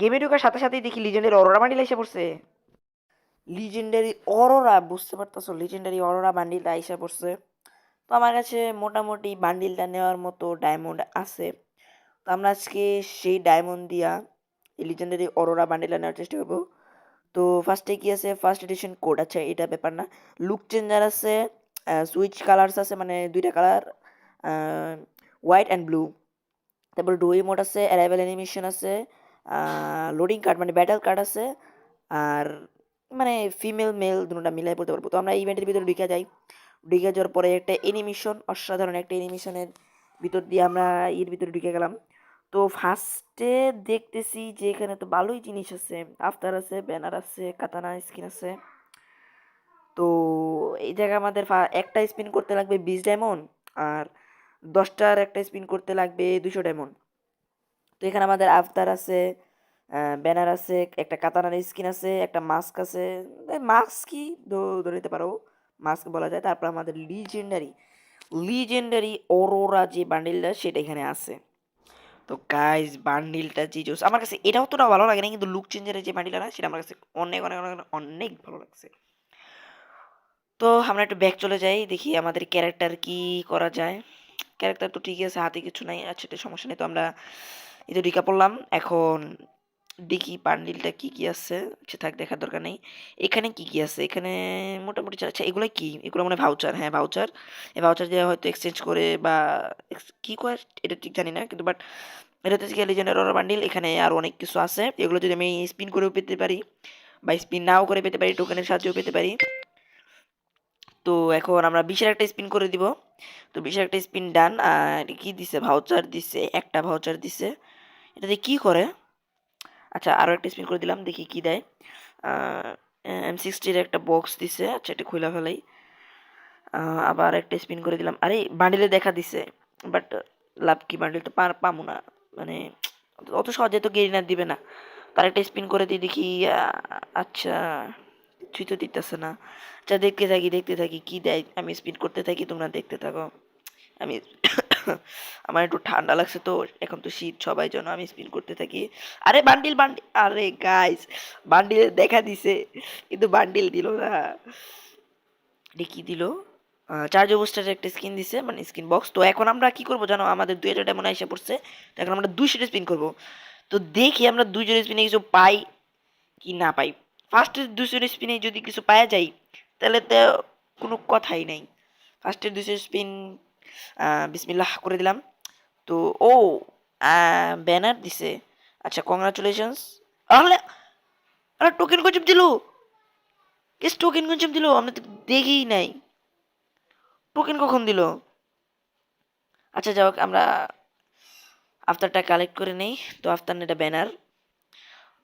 গেমে ঢোকার সাথে সাথেই দেখি লিজেন্ডের অরোরা বান্ডিল এসে পড়ছে। লিজেন্ডারি অরোরা বুঝতে পারতেছো? লিজেন্ডারি অরোরা বান্ডিলটা এসে পড়ছে। তো আমার কাছে মোটামুটি বান্ডিলটা নেওয়ার মতো ডায়মন্ড আছে। তো আমরা আজকে সেই ডায়মন্ড দিয়া এই লিজেন্ডারি অরোরা বান্ডিলটা নেওয়ার চেষ্টা করব। তো ফার্স্টে কি আছে? ফার্স্ট এডিশন কোড আছে এটা ব্যাপার না। লুক চেঞ্জার আছে সুইচ কালার্স আছে মানে দুইটা কালার হোয়াইট অ্যান্ড ব্লু তারপর ডুই মোড আছে অ্যারাইভেল অ্যানিমেশন আছে। লোডিং কার্ড মানে ব্যাটেল কার্ড আছে, আর মানে ফিমেল মেল দুটোটা মিলাই পড়তে পারব। তো আমরা ইভেন্টের ভিতরে ঢুকে যাই। ঢুকে যাওয়ার পরে একটা অ্যানিমেশন অসাধারণ একটা অ্যানিমেশনের ভিতর দিয়ে আমরা এর ভিতরে ঢুকে গেলাম। তো ফার্স্টে দেখতেছি যে এখানে তো ভালোই জিনিস আছে। আফতার আছে ব্যানার আছে কাতানা স্কিন আছে। তো এই জায়গায় আমাদের একটা স্পিন করতে লাগবে বিশ ডায়মন্ড আর দশটার একটা স্পিন করতে লাগবে দুশো ডায়মন্ড তো এখানে আমাদের আফতার আছে ব্যানার আছে, একটা কাতানার স্কিন আছে, একটা মাস্ক আছে। মাস্ক কি ধরে নিতে পারো, মাস্ক বলা যায়। তারপর আমাদের লিজেন্ডারি লিজেন্ডারি অরোরা যে বান্ডিলটা সেটা এখানে আছে। তো গাইজ বান্ডিলটা যে জোস আমার কাছে এটাও তোটা ভালো লাগে না কিন্তু লুক চেঞ্জারের যে বান্ডিলটা না, সেটা আমার কাছে অনেক অনেক অনেক অনেক ভালো লাগছে। তো আমরা একটু ব্যাক চলে যাই, দেখি আমাদের ক্যারেক্টার কি করা যায়। ক্যারেক্টার তো ঠিকই আছে, হাতে কিছু নাই আচ্ছা সমস্যা নেই। তো আমরা এই তো ঢিকা পড়লাম, এখন দেখি বান্ডিলটা কি কি আছে আচ্ছা থাক দেখার দরকার নেই। এখানে কি কি আছে? এখানে মোটামুটি আচ্ছা এগুলো কি? এগুলো মানে ভাউচার হ্যাঁ ভাউচার এই ভাউচার দিয়ে হয়তো এক্সচেঞ্জ করে বা কি করে এটা ঠিক জানি না, কিন্তু বাট এটা হচ্ছে লিজেন্ডার অর বান্ডিল এখানে আর অনেক কিছু আছে। এগুলো যদি আমি স্পিন করেও পেতে পারি বা স্পিন নাও করে পেতে পারি টোকেনের সাহায্যেও পেতে পারি। তো এখন আমরা বিশের একটা স্পিন করে দিব। তো বিশের একটা স্পিন ডান আর কি দিছে? ভাউচার দিছে, একটা ভাউচার দিছে। এটাতে কি করে? আচ্ছা আরও একটা স্পিন করে দিলাম, দেখি কি দেয়। এম সিক্সটির একটা বক্স দিছে আচ্ছা এটা খুলে ফেলাই। আবার একটা স্পিন করে দিলাম। আরে বান্ডিলে দেখা দিছে বাট লাভ কি বান্ডিল তো পার, পামু না। মানে অত সহজে তো গেরিনার দিবে না। তার একটা স্পিন করে দিই, দেখি আচ্ছা কিছুই তো দিতেছে না। আচ্ছা দেখতে থাকি দেখতে থাকি, কি দেয়? আমি স্পিন করতে থাকি, তোমরা দেখতে থাকো। আমি আমার একটু ঠান্ডা লাগছে তো, এখন তো শীত, সবাই জন্য আমি স্পিন করতে থাকি। আরে বান্ডিল বান্ডিল আরে গাইস বান্ডিল দেখা দিছে, কিন্তু বান্ডিল দিল না। কি দিল? চার্জ বুস্টারের একটা স্কিন দিছে মানে স্কিন বক্স তো এখন আমরা কি করব জানো? আমাদের দুই হাজার ডায়মন্ড এসে পড়ছে, তো এখন আমরা দুইশো স্পিন করব। তো দেখি আমরা দুইশো স্পিনে কিছু পাই কি না পাই। ফার্স্টের দুশো স্পিনে যদি কিছু পাওয়া যায়, তাহলে তো কোনো কথাই নাই। ফার্স্টের দুশো স্পিন বিসমিল্লাহ করে দিলাম। তো, ও ব্যানার দিছে। আচ্ছা কংগ্রাচুলেশনস আরে আরে টোকেন কনচেপ দিল। কেস টোকেন কনচেপ দিল। আমরা তো দেখেই নাই। টোকেন কখন দিল? আচ্ছা হোক, আমরা আফতারটা কালেক্ট করে নেই। তো, আফতার এটা ব্যানার।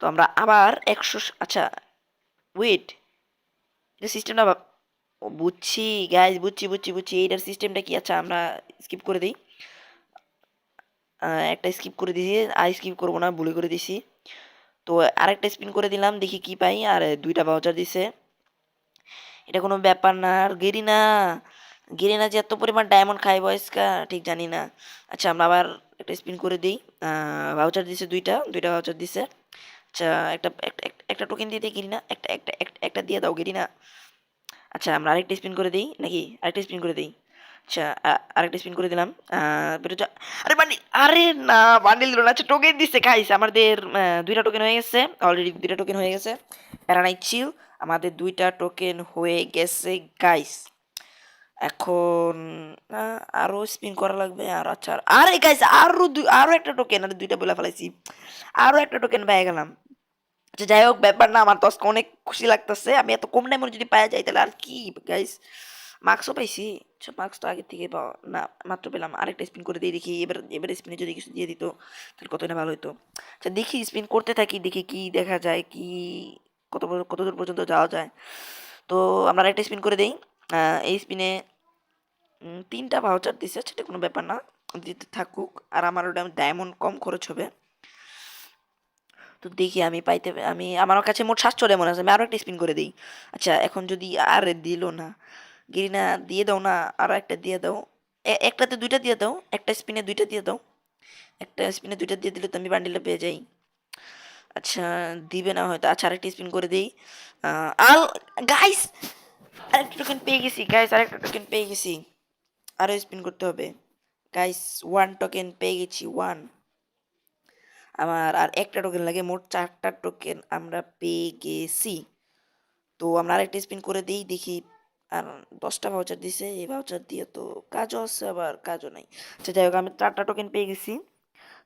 তো, আমরা আবার একশো আচ্ছা ওয়েট এটা সিস্টেমটা বুঝছি গ্যাস বুঝছি বুঝছি বুঝছি। এইটার সিস্টেমটা কি? আচ্ছা আমরা স্কিপ করে দিই। একটা স্কিপ করে দিয়েছি, আর স্কিপ করব না, ভুলে করে দিছি তো আরেকটা স্পিন করে দিলাম, দেখি কি পাই। আর দুইটা ভাউচার দিছে। এটা কোনো ব্যাপার না, আর গেরিনা গেরিনা যে এত পরিমাণ ডায়মন্ড খাই বয়স্কা, ঠিক জানি না। আচ্ছা আমরা আবার একটা স্পিন করে দিই। ভাউচার দিছে দুইটা দুইটা ভাউচার দিছে। আচ্ছা একটা, একটা- টোকেন দিয়ে দিই গেরিনা। একটা, একটা- একটা দিয়ে দাও গেরিনা। আচ্ছা আমরা আরেকটা স্পিন করে দিই? নাকি আরেকটা স্পিন করে দিই? আচ্ছা আরেকটা স্পিন করে দিলাম। আরে বান্ডিল আরে না বান্ডিল দিল না। আচ্ছা টোকেন দিচ্ছে খাইস আমাদের দুইটা টোকেন হয়ে গেছে। অলরেডি দুইটা টোকেন হয়ে গেছে। প্যারানাই চিল আমাদের দুইটা টোকেন হয়ে গেছে গাইস এখন আহ, আরও স্পিন করা লাগবে আর আচ্ছা আর- গাইস আরও দুই আরও একটা টোকেন আরে দুইটা বলে ফেলাইছি। আরও একটা টোকেন পেয়ে গেলাম। আচ্ছা যাই হোক ব্যাপার না, আমার তো আজকে অনেক খুশি লাগতেছে। আমি এত কম টাইমে যদি পাওয়া যাই তাহলে আর কি গাইস মার্কসও পাইছি। আচ্ছা মার্কস তো আগে থেকে পাওয়া, না, মাত্র পেলাম। আরেকটা স্পিন করে দিয়ে দেখি, এবার এবার স্পিনে যদি কিছু দিয়ে দিত, তাহলে কতই না ভালো হতো আচ্ছা দেখি স্পিন করতে থাকি, দেখি কি দেখা যায়, কি, কত কত দূর পর্যন্ত যাওয়া যায়। তো, আমরা আরেকটা স্পিন করে দিই। এই স্পিনে তিনটা ভাউচার দিছে সেটা কোনো ব্যাপার না। দিতে থাকুক, আর আমার ওটা ডায়মন্ড কম খরচ হবে। তো দেখি আমি পাইতে আমি, আমার কাছে মোট সাতশো মনে আছে, আমি আরও একটা স্পিন করে দিই। আচ্ছা এখন যদি আর দিল না, গিরিনা দিয়ে দাও না আরও একটা দিয়ে দাও। একটাতে দুইটা দিয়ে দাও, একটা স্পিনে দুইটা দিয়ে দাও। একটা স্পিনে দুইটা দিয়ে দিলে তো আমি বান্ডিলটা পেয়ে যাই। আচ্ছা দিবে না হয়তো আচ্ছা আরেকটা স্পিন করে দিই। আল গাইস আরেকটা টোকেন পেয়ে গেছি গাইস আরেকটা টোকেন পেয়ে গেছি। আরও স্পিন করতে হবে। গাইস ওয়ান টোকেন পেয়ে গেছি ওয়ান আমার আর একটা টোকেন লাগে, মোট চারটা টোকেন আমরা পেয়ে গেছি। তো আমরা আরেকটা স্পিন করে দিই, দেখি আর দশটা ভাউচার দিছে, এই ভাউচার দিয়ে তো কাজও আছে, আবার কাজও নাই। আচ্ছা যাই হোক, আমি চারটা টোকেন পেয়ে গেছি।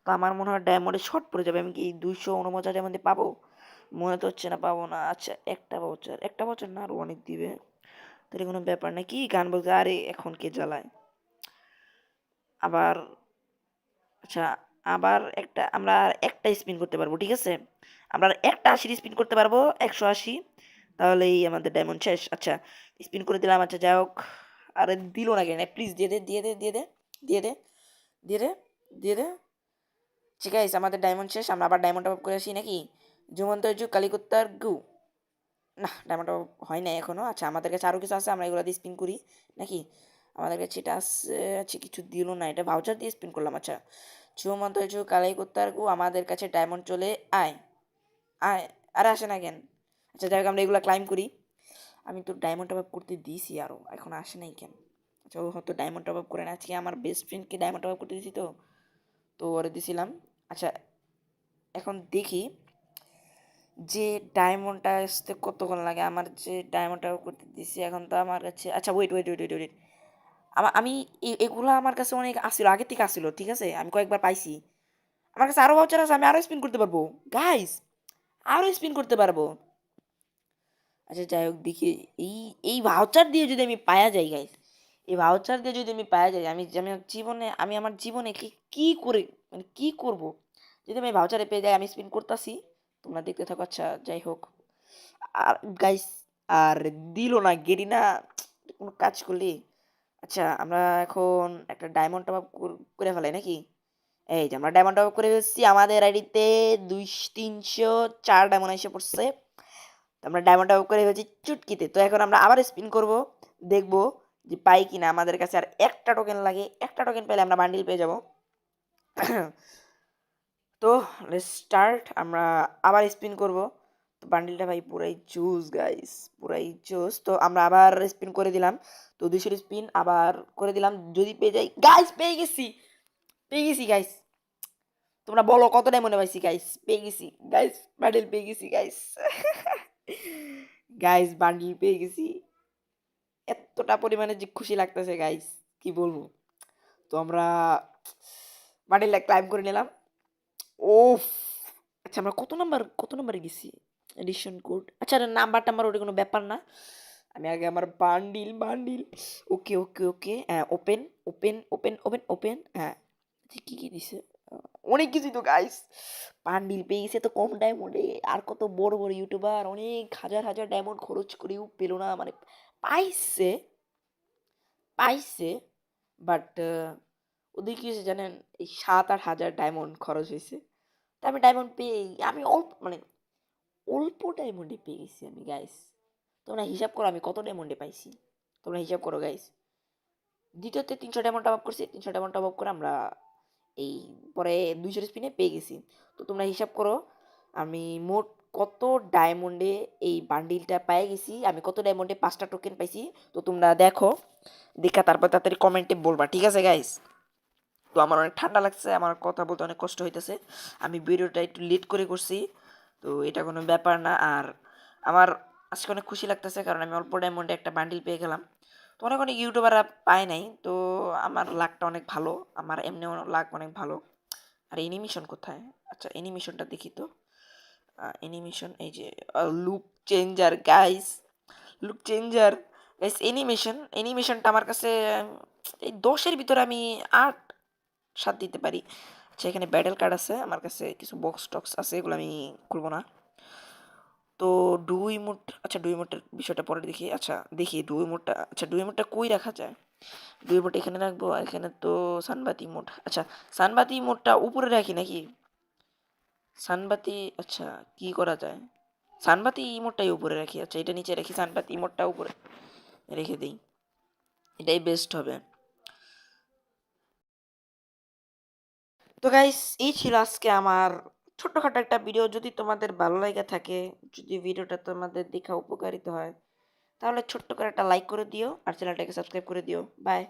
তো আমার মনে হয় ডায়মন্ডে শর্ট পড়ে যাবে, আমি কি দুইশো উনপঞ্চাশ ডায়মন্ডে পাবো? মনে তো হচ্ছে না, পাবো না। আচ্ছা একটা ভাউচার একটা ভাউচার না আরও অনেক দিবে। তাহলে কোনো ব্যাপার না, কি গান বলতে, আরে এখন কে জ্বালায়? আবার আচ্ছা আবার একটা, আমরা একটা স্পিন করতে পারব, ঠিক আছে? আমরা একটা আশির স্পিন করতে পারব, একশো আশি। তাহলেই আমাদের ডায়মন্ড শেষ। আচ্ছা স্পিন করে দিলাম। আচ্ছা যাই হোক। আরে দিল না কেন? প্লিজ দিয়ে দে দিয়ে দে দিয়ে দে দিয়ে দে দিয়ে দে দিয়ে দে। ঠিক আছে, আমাদের ডায়মন্ড শেষ। আমরা আবার ডায়মন্ড টপ করে আসি নাকি? জুমন্ত জু, কালিকুত্তার, গু। না ডায়মন্ড টপ হয় না এখনও আচ্ছা আমাদের কাছে আরও কিছু আছে, আমরা এগুলো দিয়ে স্পিন করি, নাকি? আমাদের কাছে এটা আছে আছে কিছু দিল না। এটা ভাউচার দিয়ে স্পিন করলাম আচ্ছা। চুমন্ত চু কালাই কুত্তার গু আমাদের কাছে ডায়মন্ড চলে, আয়। আয়, আরে আসে না কেন? আচ্ছা যাই হোক, আমরা এগুলো ক্লাইম করি। আমি তো ডায়মন্ড টপ আপ করতে দিয়েছি আরও এখন আসে নাই কেন? আচ্ছা ও হয়তো ডায়মন্ড টপ আপ করে না, আজকে আমার বেস্ট ফ্রেন্ডকে ডায়মন্ড টপ আপ করতে দিয়েছি তো। তো ওরে দিছিলাম। আচ্ছা এখন দেখি যে ডায়মন্ডটা আসতে কতক্ষণ লাগে? আমার যে ডায়মন্ডটা করতে দিছি এখন তো আমার কাছে আচ্ছা ওয়েট ওয়েট ওয়েট ওয়েট আমার আমি এগুলো আমার কাছে অনেক আসছিল আগে থেকে আসছিল ঠিক আছে? আমি কয়েকবার পাইছি। আমার কাছে আরও ভাউচার আছে, আমি আরও স্পিন করতে পারব। গাইস আরও স্পিন করতে পারব। আচ্ছা যাই হোক, দেখি। এই এই ভাউচার দিয়ে যদি আমি পায়া যাই গাইস এই ভাউচার দিয়ে যদি আমি পায়া যাই, আমি আমি জীবনে, আমি আমার জীবনে কি কি করে মানে কী করব? যদি আমি ভাউচারে পেয়ে যাই, আমি স্পিন করতেছি। তোমরা দেখতে থাকো আচ্ছা যাই হোক। আর গাইস আর দিল না গেরি না কোনো কাজ করলি? আচ্ছা আমরা এখন একটা ডায়মন্ড টপ আপ করে ফেলাই নাকি? এই যে আমরা ডায়মন্ড টপ আপ করে ফেলছি, আমাদের আইডিতে দুই তিনশো চার ডায়মন্ড এসে পড়ছে। আমরা ডায়মন্ড টপ আপ করে ফেলছি চুটকিতে। তো এখন আমরা আবার স্পিন করব, দেখব যে পাই কিনা। আমাদের কাছে আর একটা টোকেন লাগে, একটা টোকেন পেলে আমরা বান্ডিল পেয়ে যাব। তো স্টার্ট আমরা আবার স্পিন করব। বান্ডিলটা ভাই পুরাই জুস গাইস পুরাই জুস তো আমরা আবার স্পিন করে দিলাম। তো দুইশোর স্পিন আবার করে দিলাম। যদি পেয়ে যাই গাইস পেয়ে গেছি। পেয়ে গেছি গাইস তোমরা বলো কতটাই মনে পাইছি গাইস পেয়ে গেছি। গাইস বান্ডিল পেয়ে গেছি গাইস গাইস বান্ডিল পেয়ে গেছি। এতটা পরিমাণে যে খুশি লাগতেছে গাইস কি বলব? তো আমরা বান্ডিলটা ক্লাইম করে নিলাম। ওফ আচ্ছা আমরা কত নাম্বার কত নাম্বারে গেছি? এডিশন কোড আচ্ছা নাম্বার টাম্বার ওটা কোনো ব্যাপার না। আমি আগে আমার bundle bundle okay okay okay হ্যাঁ open open open open open হ্যাঁ। আচ্ছা কী কী দিছে? অনেক কিছুই তো গাইস বান্ডিল পেয়ে গেছে তো কম ডায়মন্ডে আর কত বড় বড় ইউটিউবার অনেক হাজার হাজার ডায়মন্ড খরচ করেও পেল না। মানে পাইছে পাইছে বাট ওদের কি হয়েছে জানেন? এই সাত আট হাজার ডায়মন্ড খরচ হয়েছে। তা আমি ডায়মন্ড পেয়ে আমি অল্প মানে অল্প ডায়মন্ডে পেয়ে গেছি আমি গাইস তোমরা হিসাব করো আমি কত ডায়মন্ডে পাইছি। তোমরা হিসাব করো গাইস দ্বিতীয়তে তিনশো ডায়মন্ড আপ করছি, তিনশো ডায়মন্ড আপ করে আমরা এই পরে দুইশো স্পিনে পেয়ে গেছি। তো তোমরা হিসাব করো, আমি মোট কত ডায়মন্ডে এই বান্ডিলটা পেয়ে গেছি, আমি কত ডায়মন্ডে পাঁচটা টোকেন পাইছি, তো তোমরা দেখো, দেখা তারপর তাড়াতাড়ি কমেন্টে বলবা, ঠিক আছে গাইস তো আমার অনেক ঠান্ডা লাগছে, আমার কথা বলতে অনেক কষ্ট হইতেছে। আমি ভিডিওটা একটু লেট করে করছি। তো এটা কোনো ব্যাপার না। আর আমার আজকে অনেক খুশি লাগতেছে কারণ আমি অল্প ডায়মন্ডে একটা বান্ডিল পেয়ে গেলাম। তো অনেক অনেক ইউটিউবাররা পায় নাই। তো আমার লাকটা অনেক ভালো। আমার এমনিও লাক অনেক ভালো। আর এনিমেশন কোথায়? আচ্ছা এনিমেশনটা দেখি তো। এনিমেশন এই যে look changer guys look changer guys animation এনিমেশনটা আমার কাছে, এই দশের ভিতরে আমি আট, সাত দিতে পারি। আচ্ছা এখানে ব্যাটেল কার্ড আছে, আমার কাছে কিছু বক্স টক্স আছে, এগুলো আমি খুলবো না। তো ডুই মুট আচ্ছা ডুই মুটের বিষয়টা পরে দেখি। আচ্ছা দেখি ডুই মুটটা আচ্ছা ডুই মুটটা কই রাখা যায়? ডুই মুট এখানে রাখব আর এখানে তো সানবাতি মুট আচ্ছা সানবাতি মুটটা উপরে রাখি নাকি? সানবাতি আচ্ছা কি করা যায়? সানবাতি ইমোটটাই উপরে রাখি। আচ্ছা এটা নিচে রাখি, সানবাতি ইমোটটা উপরে রেখে দিই। এটাই বেস্ট হবে। তো গাইস এই ছিল আজকে আমার ছোট্টখাটো একটা ভিডিও যদি তোমাদের ভালো লাগে থাকে, যদি ভিডিওটা তোমাদের দেখা উপকারিত হয়, তাহলে ছোট্ট করে একটা লাইক করে দিও আর চ্যানেলটাকে সাবস্ক্রাইব করে দিও। বাই